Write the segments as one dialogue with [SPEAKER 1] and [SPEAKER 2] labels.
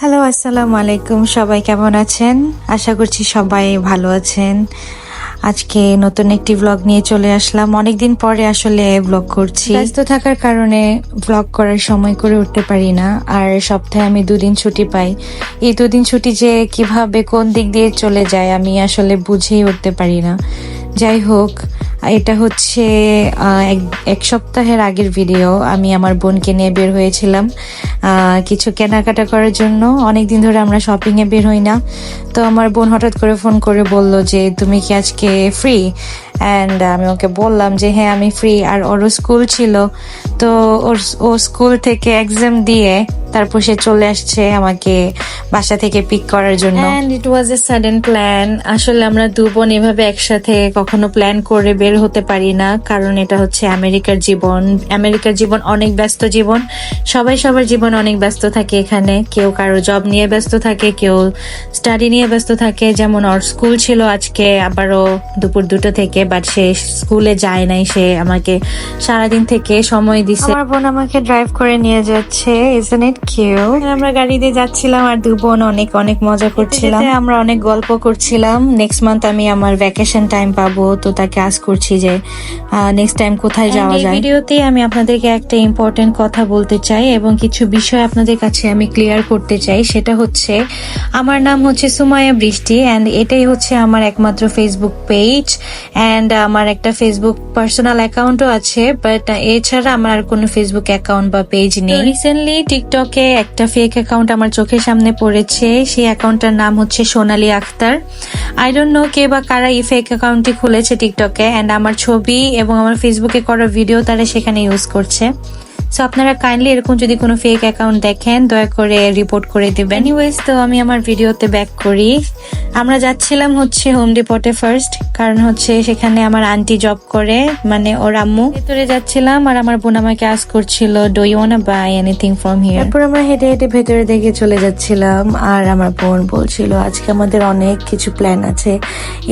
[SPEAKER 1] Hello আসসালামু আলাইকুম সবাই কেমন আছেন? আশা করছি সবাই ভালো আছেন। আজকে নতুন একটি ব্লগ নিয়ে চলে আসলাম। অনেকদিন পরে আসলে ব্লগ করছি। ব্যস্ত থাকার কারণে ব্লগ করার সময় করে উঠতে পারি না। আর সপ্তাহে আমি দুদিন ছুটি পাই। এই দুদিন ছুটি যে কীভাবে কোন দিক দিয়ে চলে যায়, আমি আসলে বুঝেই উঠতে পারি না। যাই হোক এটা হচ্ছে এক- সপ্তাহের আগের ভিডিও আমি আমার বোনকে নিয়ে বের হয়েছিলাম কিছু কেনাকাটা করার জন্য। অনেক দিন ধরে আমরা শপিং এ বের হই না। তো আমার বোন হঠাৎ করে ফোন করে বলল যে, তুমি কি আজকে ফ্রি অ্যান্ড আমি ওকে বললাম যে হ্যাঁ আমি ফ্রি আর ওরও স্কুল ছিল, তো ওর, ও স্কুল থেকে এক্সাম দিয়ে তারপর সে চলে আসছে আমাকে বাসা থেকে পিক করার জন্য। And it was a sudden plan আসলে আমরা দু বোন এভাবে একসাথে কখনো প্ল্যান করে বের হতে পারি না, কারণ এটা হচ্ছে আমেরিকার জীবন। আমেরিকার জীবন অনেক ব্যস্ত জীবন। সবাই সবার জীবন অনেক ব্যস্ত থাকে এখানে। কেউ কারও জব নিয়ে ব্যস্ত থাকে, কেউ স্টাডি নিয়ে ব্যস্ত থাকে। যেমন ওর স্কুল ছিল আজকে, আবারও দুপুর দুটো থেকে বাট সে স্কুলে যায় নাই সে আমাকে সারাদিন থেকে সময় দিছে। আমার বোন আমাকে ড্রাইভ করে নিয়ে যাচ্ছে ইজন্ট ইট কিউ আমরা গাড়ি দিয়ে যাচ্ছিলাম আর দু বোন অনেক অনেক মজা করছিলাম। আমরা অনেক গল্প করছিলাম। নেক্সট মান্থ আমি আমার ভ্যাকেশন টাইম পাবো তো তাকে আজ করছি যে নেক্সট টাইম কোথায় যাওয়া যায়? ভিডিওতে আমি আপনাদেরকে একটা ইম্পর্টেন্ট কথা বলতে চাই এবং কিছু বিষয় আপনাদের কাছে আমি ক্লিয়ার করতে চাই। সেটা হচ্ছে আমার নাম হচ্ছে সুমায়া বৃষ্টি অ্যান্ড এটাই হচ্ছে আমার একমাত্র ফেসবুক পেজ অ্যান্ড আমার একটা ফেসবুক পার্সোনাল অ্যাকাউন্টও আছে বাট এছাড়া আমার আর কোনো ফেসবুক অ্যাকাউন্ট বা পেজ নেই। রিসেন্টলি টিকটকে একটা ফেক অ্যাকাউন্ট আমার চোখের সামনে পড়েছে। সেই অ্যাকাউন্টটার নাম হচ্ছে Sonali Akter I don't know কে বা কারা এই ফেক অ্যাকাউন্টটি খুলেছে টিকটকে অ্যান্ড আমার ছবি এবং আমার ফেসবুকে করা ভিডিও তারা সেখানে ইউজ করছে। সো আপনারা কাইন্ডলি এরকম যদি কোনো ফেক অ্যাকাউন্ট দেখেন, দয়া করে রিপোর্ট করে দিবেন। এনিওয়েজ তো আমি আমার ভিডিওতে ব্যাক করি। আমরা যাচ্ছিলাম হচ্ছে হোম ডিপোটে ফার্স্ট কারণ হচ্ছে সেখানে আমার আন্টি জব করে মানে ওর আম্মু। ভেতরে যাচ্ছিলাম আর আমার বোন আমাকে আস করছিল do you want buy anything from here তারপর আমরা হেঁটে হেঁটে ভেতরে দেখে চলে যাচ্ছিলাম আর আমার বোন বলছিল, আজকে আমাদের অনেক কিছু প্ল্যান আছে।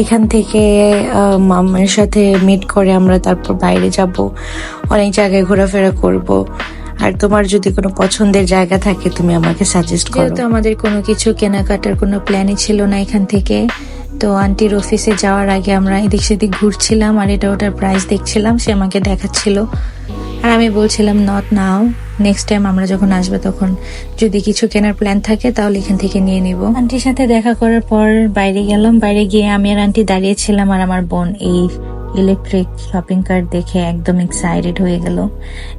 [SPEAKER 1] এখান থেকে মামার সাথে মিট করে আমরা তারপর বাইরে যাব। অনেক জায়গায় ঘোরাফেরা করব। আর তোমার যদি কোনো পছন্দের জায়গা থাকে, তুমি আমাকে সাজেস্ট করো। তো আমাদের কোনো কিছু কেনাকাটার কোনো প্ল্যানই ছিল না এখান থেকে, তো আন্টির অফিসে যাওয়ার আগে আমরা এদিক সেদিক ঘুরছিলাম আর এটা ওটার প্রাইস দেখছিলাম, সে আমাকে দেখাচ্ছিল। আর আমি বলছিলাম নট নাও নেক্সট টাইম আমরা যখন আসব তখন যদি কিছু কেনার প্ল্যান থাকে, তাহলে এখান থেকে নিয়ে নিব। আন্টির সাথে দেখা করার পর বাইরে গেলাম। বাইরে গিয়ে আমি আর আন্টি দাঁড়িয়েছিলাম আর আমার বোন, এই ইলেকট্রিক শপিং কার্ট দেখে একদম এক্সাইটেড হয়ে গেল।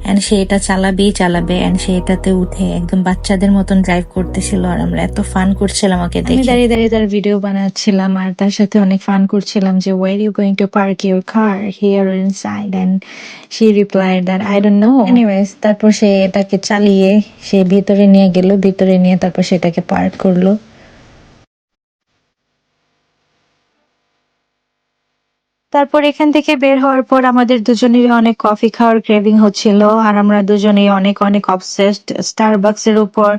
[SPEAKER 1] অ্যান্ড সে এটা চালাবেই চালাবে অ্যান্ড সে এটাতে উঠে একদম বাচ্চাদের মতন ড্রাইভ করতেছিল আর আমরা এত ফান করছিলাম ওকে দেখে। দাঁড়িয়ে দাঁড়িয়ে তার ভিডিও বানাচ্ছিলাম আর তার সাথে অনেক ফান করছিলাম যে were you going to park your car here inside and she replied that I don't know anyways তারপর সে এটাকে চালিয়ে সে ভিতরে নিয়ে গেল ভিতরে নিয়ে তারপর সেটাকে পার্ক করল। তারপর এখান থেকে বের হওয়ার পর আমাদের দুজনেরই অনেক কফি খাওয়ার ক্রেভিং হচ্ছিল আর আমরা দুজনেই অনেক অনেক অবসেসড স্টারবাক্স এর উপর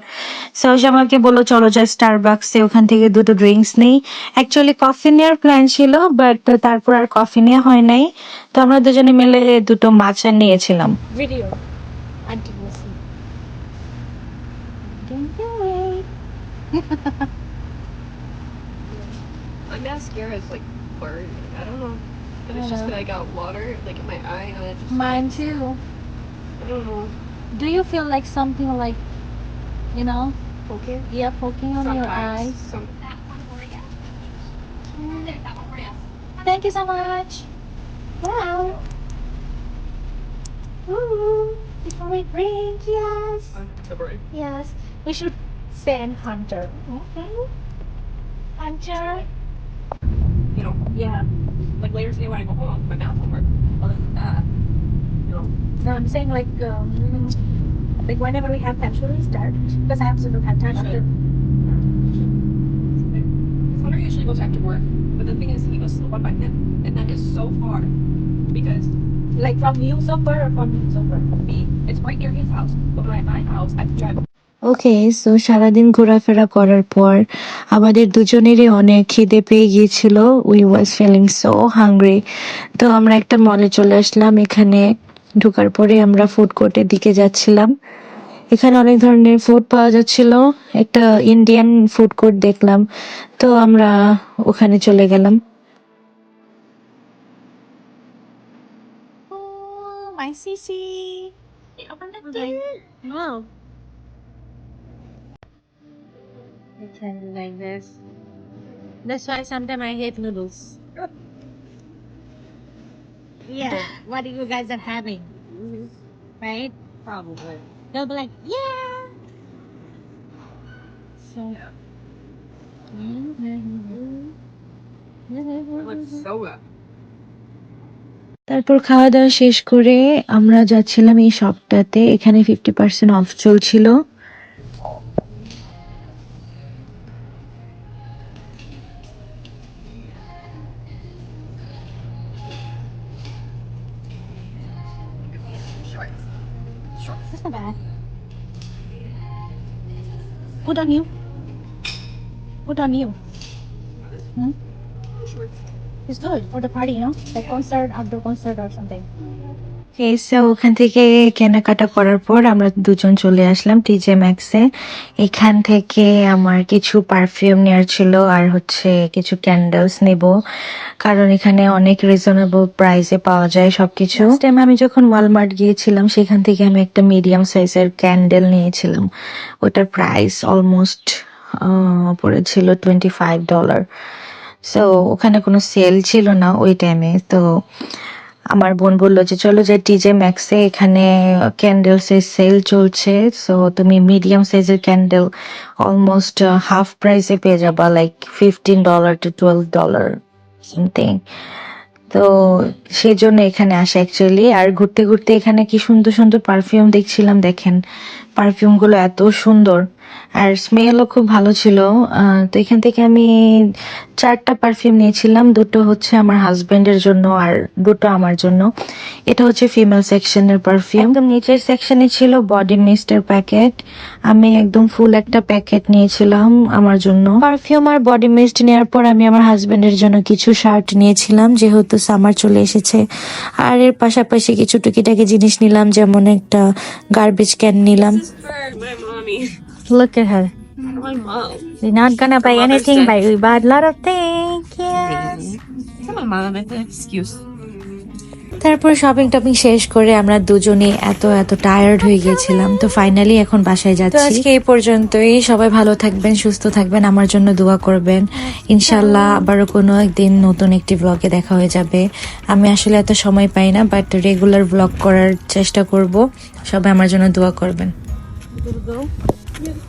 [SPEAKER 1] সৌজ আমাকে বলল চলো যাই স্টারবাক্সে ওখান থেকে দুটো ড্রিঙ্কস নেই অ্যাকচুয়ালি কফি নেওয়ার প্ল্যান ছিল বাট তারপর আর কফি নেওয়া হয় নাই তো আমরা দুজনে মিলে দুটো মাচা নিয়েছিলাম
[SPEAKER 2] see.
[SPEAKER 3] My mascara is like blurry. I don't know. If it's just that I got water like in my eye and it just
[SPEAKER 2] Mine too.
[SPEAKER 3] I don't know.
[SPEAKER 2] Do you feel like something like, you know,
[SPEAKER 3] Okay.
[SPEAKER 2] yeah, poking on your eyes?
[SPEAKER 3] Some
[SPEAKER 2] Thank you so much. Wow. Ooh, before we drink, yes.
[SPEAKER 3] February.
[SPEAKER 2] Yes. We should send Hunter. Mm-hmm. Hunter.
[SPEAKER 3] You know,
[SPEAKER 2] Yeah.
[SPEAKER 3] Like later today when I go home, my mouth won't work. Other that, you know,
[SPEAKER 2] No, I'm saying like, um, like whenever we have time, should we start? Because I absolutely have time after.
[SPEAKER 3] Hunter usually goes after work, but the thing is, he goes to the one by him, and that is so far because
[SPEAKER 2] Like from you so far or from you so far?
[SPEAKER 3] me, it's right near his house, but by my house, I have to drive
[SPEAKER 1] okay so সারাদিন ঘোরাফেরা করার পর আমাদের দুজনেরই অনেক খিদে পেয়ে গিয়েছিল। We was feeling so hungry তো আমরা একটা মলে চলে আসলাম। এখানে ঢোকার পরে আমরা ফুড কোর্টের দিকে যাচ্ছিলাম। এখানে অনেক ধরনের ফুড পাওয়া যাচ্ছিল। একটা ইন্ডিয়ান ফুড কোর্ট দেখলাম। তো আমরা ওখানে চলে গেলাম।
[SPEAKER 2] Oh, my Sissy. Open the door. Wow. It's like this. That's why sometimes I hate noodles. Yeah. What you guys are having? Right? Probably. They'll be like, yeah. So.
[SPEAKER 3] so
[SPEAKER 1] তারপর খাওয়া দাওয়া শেষ করে আমরা যাচ্ছিলাম এই শপটাতে এখানে ফিফটি পার্সেন্ট অফ চলছিল
[SPEAKER 2] That's not bad. Put on you. Put on you. Hmm? It's good for the party, you know? Like concert, outdoor concert or something.
[SPEAKER 1] এসে ওখান থেকে কেনাকাটা করার পর আমরা দুজন চলে আসলাম টিজে ম্যাক্সে এখান থেকে আমার কিছু পারফিউম নেওয়ার ছিল আর হচ্ছে কিছু ক্যান্ডেলস নেব। কারণ এখানে অনেক রিজনেবল প্রাইসে পাওয়া যায় সবকিছু। টাইম আমি যখন ওয়ালমার্ট গিয়েছিলাম, সেখান থেকে আমি একটা মিডিয়াম সাইজের ক্যান্ডেল নিয়েছিলাম। ওটার প্রাইস অলমোস্ট পড়েছিল টোয়েন্টি ফাইভ ডলার সো ওখানে কোনো সেল ছিল না ওই টাইমে তো আমার বোন বলল যে, চলো যে টিজে ম্যাক্সে এখানে ক্যান্ডেলস এর সেল চলছে। সো তুমি মিডিয়াম সাইজের ক্যান্ডেল অলমোস্ট হাফ প্রাইসে পেয়ে যাবা like fifteen dollar to twelve dollar something তো সেই জন্য এখানে আসা অ্যাকচুয়ালি আর ঘুরতে ঘুরতে এখানে কি সুন্দর সুন্দর পারফিউম দেখছিলাম, দেখেন। পারফিউমগুলো এত সুন্দর। আর স্মেলও খুব ভালো ছিল। তো এখান থেকে আমি চারটা পারফিউম নিয়েছিলাম। দুটো হচ্ছে আমার হাজবেন্ডের জন্য আর দুটো আমার জন্য। এটা হচ্ছে ফিমেল সেকশনের পারফিউম একদম নিচের সেকশনে ছিল বডি মিস্টের প্যাকেট আমি একদম ফুল একটা প্যাকেট নিয়েছিলাম আমার জন্য। পারফিউম আর বডি মিস্ট নেওয়ার পর আমি আমার হাজবেন্ডের জন্য কিছু শার্ট নিয়েছিলাম, যেহেতু সামার চলে এসেছে। আর এর পাশাপাশি কিছু টুকিটাকি জিনিস নিলাম, যেমন একটা গার্বেজ ক্যান নিলাম. Look at her.
[SPEAKER 3] My mom.
[SPEAKER 1] We're not gonna buy anything, but we bought a lot of things. Yes.
[SPEAKER 3] For my mom, it's an excuse.
[SPEAKER 1] তারপর শপিং টপিং শেষ করে আমরা দুজনে এত এত টায়ার্ড হয়ে গিয়েছিলাম তো ফাইনালি এখন বাসায় যাচ্ছি আজকে এই পর্যন্তই সবাই ভালো থাকবেন সুস্থ থাকবেন আমার জন্য দোয়া করবেন ইনশাল্লাহ আবারও কোনো একদিন নতুন একটি ব্লগে দেখা হয়ে যাবে আমি আসলে এত সময় পাই না বাট রেগুলার ব্লগ করার চেষ্টা করব সবাই আমার জন্য দোয়া করবেন
[SPEAKER 2] Yes.